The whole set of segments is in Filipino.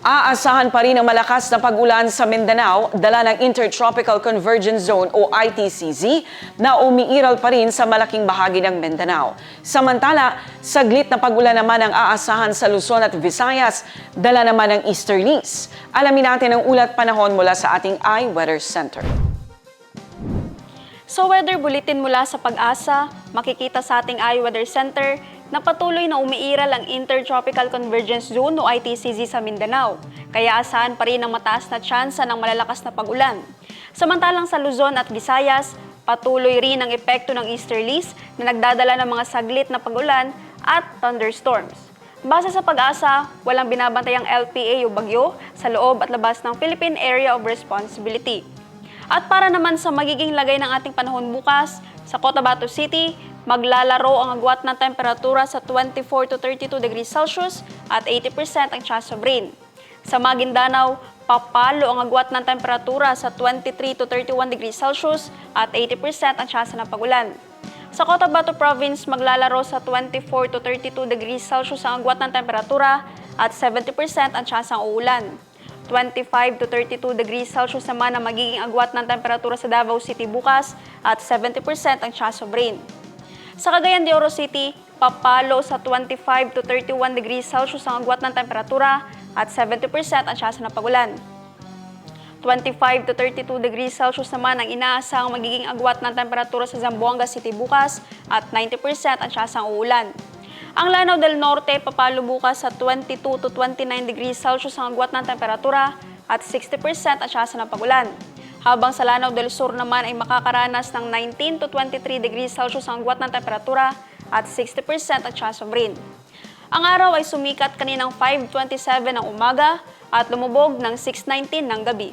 Aasahan pa rin ang malakas na pag-ulan sa Mindanao, dala ng Intertropical Convergence Zone o ITCZ na umiiral pa rin sa malaking bahagi ng Mindanao. Samantala, saglit na pag-ulan naman ang aasahan sa Luzon at Visayas, dala naman ng easterlies. Alamin natin ang ulat panahon mula sa ating iWeather Center. Sa weather bulletin mula sa pag-asa, makikita sa ating iWeather Center na patuloy na umiiral ang Intertropical Convergence Zone o ITCZ sa Mindanao. Kaya asahan pa rin ang mataas na tsansa ng malalakas na pag-ulan. Samantalang sa Luzon at Visayas, patuloy rin ang epekto ng easterlies na nagdadala ng mga saglit na pag-ulan at thunderstorms. Base sa pag-asa, walang binabantayang LPA o bagyo sa loob at labas ng Philippine Area of Responsibility. At para naman sa magiging lagay ng ating panahon bukas, sa Cotabato City, maglalaro ang agwat ng temperatura sa 24 to 32 degrees Celsius at 80% ang chance of rain. Sa Maguindanao, papalo ang agwat ng temperatura sa 23 to 31 degrees Celsius at 80% ang chance ng pagulan. Sa Cotabato Province, maglalaro sa 24 to 32 degrees Celsius ang agwat ng temperatura at 70% ang chance ng uulan. 25 to 32 degrees Celsius naman ang magiging agwat ng temperatura sa Davao City bukas at 70% ang chance of rain. Sa Cagayan de Oro City, papalo sa 25 to 31 degrees Celsius ang agwat ng temperatura at 70% ang chance ng pagulan. 25 to 32 degrees Celsius naman ang inaasang magiging agwat ng temperatura sa Zamboanga City bukas at 90% ang chance ng uulan. Ang Lanao del Norte papalo bukas sa 22 to 29 degrees Celsius ang agwat ng temperatura at 60% ang chance ng pagulan. Habang sa Lanao del Sur naman ay makakaranas ng 19 to 23 degrees Celsius ang agwat ng temperatura at 60% ang chance of rain. Ang araw ay sumikat kaninang 5.27 ng umaga at lumubog ng 6.19 ng gabi.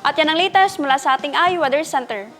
At yan ang latest mula sa ating iWeather Center.